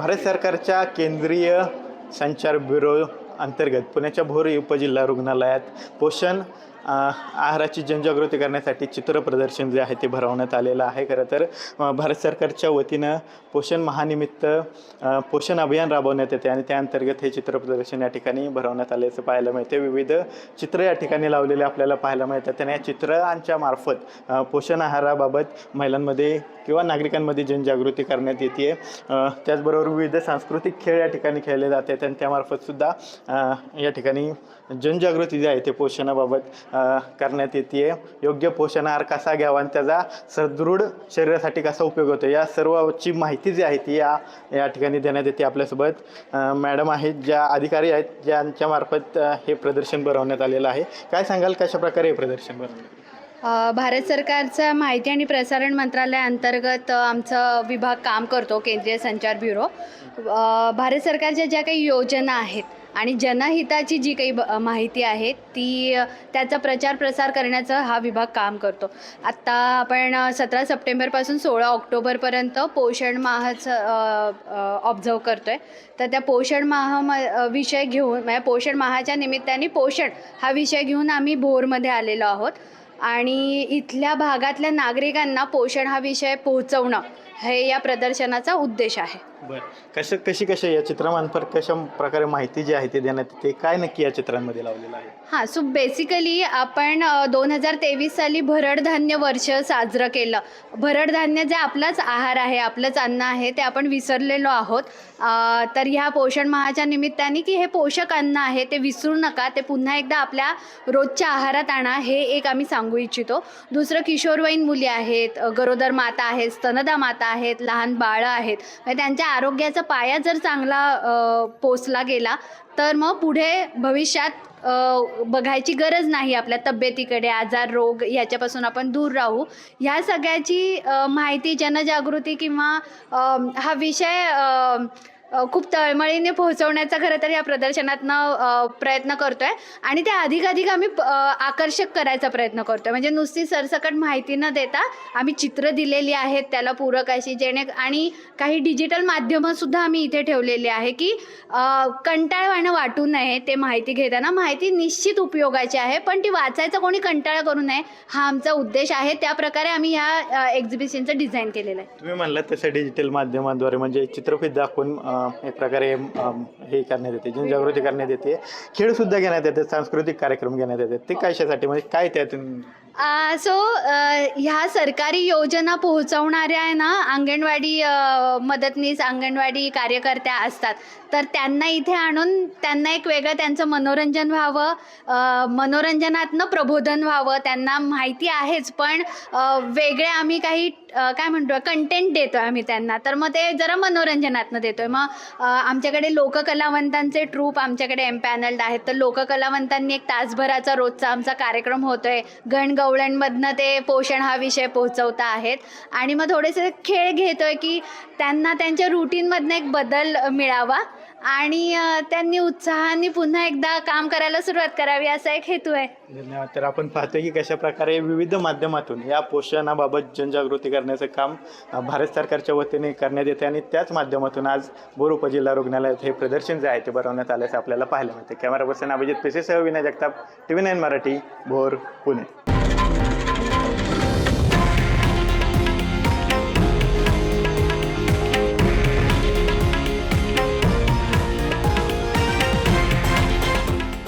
भारत सरकारच्या केंद्रीय संचार ब्युरो अंतर्गत पुण्याच्या भोर उपजिल्हा रुग्णालयात पोषण आहाराची जनजागृती करण्यासाठी चित्र प्रदर्शन जे आहे ते भरवण्यात आलेलं आहे. खरं तर भारत सरकारच्या वतीनं पोषण महानिमित्त पोषण अभियान राबवण्यात येते आणि त्या अंतर्गत हे चित्र प्रदर्शन या ठिकाणी भरवण्यात आल्याचं पाहायला मिळते. विविध चित्र या ठिकाणी लावलेले आपल्याला पाहायला मिळतात. आणि या चित्रांच्या मार्फत पोषण आहाराबाबत महिलांमध्ये किंवा नागरिकांमध्ये जनजागृती करण्यात येते. त्याचबरोबर विविध सांस्कृतिक खेळ या ठिकाणी खेळले जातात. आणि त्यामार्फत सुद्धा या ठिकाणी जनजागृती जी आहे ते पोषणाबाबत करण्यात येते योग्य पोषण आहार कसा घ्यावा आणि त्याचा सदृढ शरीरासाठी कसा उपयोग होतो? या सर्वची माहिती जी आहे ती या या ठिकाणी देण्यात येते आपल्यासोबत. मॅडम आहेत ज्या अधिकारी आहेत ज्यांच्यामार्फत हे प्रदर्शन भरवण्यात आलेलं आहे. काय सांगाल कशा प्रकारे हे प्रदर्शन भरवण्यात भारत सरकारचा माहिती आणि प्रसारण मंत्रालयाअंतर्गत अंतर्गत आमचं विभाग काम करतो केंद्रीय संचार ब्युरो. भारत सरकारच्या ज्या काही योजना आहेत आणि जनहिताची जी काही माहिती आहे ती त्याचा प्रचार प्रसार करण्याचा हा विभाग काम करतो. आत्ता आपण सतरा सप्टेंबरपासून सोळा ऑक्टोबरपर्यंत पोषण माहाचं ऑब्झर्व करतो आहे तर त्या पोषण माह म विषय घेऊन म्हणजे पोषण माहाच्या निमित्ताने पोषण हा विषय घेऊन आम्ही भोरमध्ये आलेलो आहोत. आणि इथल्या भागातल्या नागरिकांना पोषण हा विषय पोहोचवणं हे या प्रदर्शनाचा उद्देश आहे. बरं. कसं कशी कशी या चित्रामार्फत कशा प्रकारे माहिती जी आहे ती देण्यात येते? काय नक्की या चित्रांमध्ये लावलेलं आहे? हां सो बेसिकली आपण दोन हजार तेवीस साली भरडधान्य वर्ष साजरं केलं. भरडधान्य जे आपलाच आहार आहे आपलंच अन्न आहे ते आपण विसरलेलो आहोत. तर ह्या पोषण महाच्या निमित्ताने की हे पोषक अन्न आहे ते विसरू नका. ते पुन्हा एकदा आपल्या रोजच्या आहारात आणा हे एक आम्ही सांगू इच्छितो. दुसरं किशोरवयीन मुली आहेत गरोदर माता आहेत स्तनदा माता आहेत लहान बाळं आहेत. म्हणजे त्यांच्या आरोग्याचा पाया जर चांगला पोचला गेला तर मग पुढे भविष्यात बघायची गरज नाही आपल्या तब्येतीकडे आजार रोग याच्यापासून आपण दूर राहू. ह्या सगळ्याची माहिती जनजागृती किंवा हा विषय खूप तळमळीने पोहोचवण्याचा खरं तर या प्रदर्शनातनं प्रयत्न करतो आहे आणि ते अधिकाधिक आम्ही आकर्षक करायचा प्रयत्न करतो आहे म्हणजे नुसती सरसकट माहिती न देता आम्ही चित्र दिलेली आहेत त्याला पूरक अशी जेणे आणि काही डिजिटल माध्यमंसुद्धा आम्ही इथे ठेवलेली आहे की कंटाळवाणं वाटू नये ते माहिती घेताना. माहिती निश्चित उपयोगाची आहे पण ती वाचायचा कोणी कंटाळा करू नये हा आमचा उद्देश आहे. त्या प्रकारे आम्ही ह्या एक्झिबिशनचं डिझाईन केलेलं आहे. तुम्ही म्हणलात तसं डिजिटल माध्यमाद्वारे म्हणजे चित्रफित दाखवून एक प्रकारे हे करण्यात येते जनजागृती करण्यात येते. खेळसुद्धा घेण्यात येते सांस्कृतिक कार्यक्रम घेण्यात येतात. ते कशासाठी म्हणजे काय त्यातून? सो ह्या सरकारी योजना पोहोचवणाऱ्या आहे ना अंगणवाडी मदतनीस अंगणवाडी कार्यकर्त्या असतात. तर त्यांना इथे आणून त्यांना एक वेगळं त्यांचं मनोरंजन व्हावं मनोरंजनातनं प्रबोधन व्हावं त्यांना माहिती आहेच. पण वेगळे आम्ही काही काय म्हणतो कंटेंट देतो आम्ही त्यांना. तर मग ते जरा मनोरंजनातनं देतोय. मग आमच्याकडे लोककलावंतांचे ट्रूप आमच्याकडे एम्पॅनल्ड आहेत. तर लोककलावंतांनी एक तासभराचा रोजचा आमचा कार्यक्रम होतोय. गणगवळ्यांमधनं ते पोषण हा विषय पोहोचवता आहेत. आणि मग थोडेसे खेळ घेतोय की त्यांना त्यांच्या रुटीनमधनं एक बदल मिळावा. आणि त्यांनी उत्साहाने पुन्हा एकदा काम करायला सुरुवात करावी असा एक हेतू आहे. धन्यवाद. तर आपण पाहतोय की कशा प्रकारे विविध माध्यमातून या पोषणाबाबत जनजागृती करण्याचं काम भारत सरकारच्या वतीने करण्यात येते आणि त्याच माध्यमातून आज बोर उपजिल्हा रुग्णालयात हे प्रदर्शन जे आहे ते भरवण्यात आल्याचं आपल्याला पाहायला मिळते camera person Abhijit पेसेसह Vinay Jagtap T V nine Marathi Bhor Pune.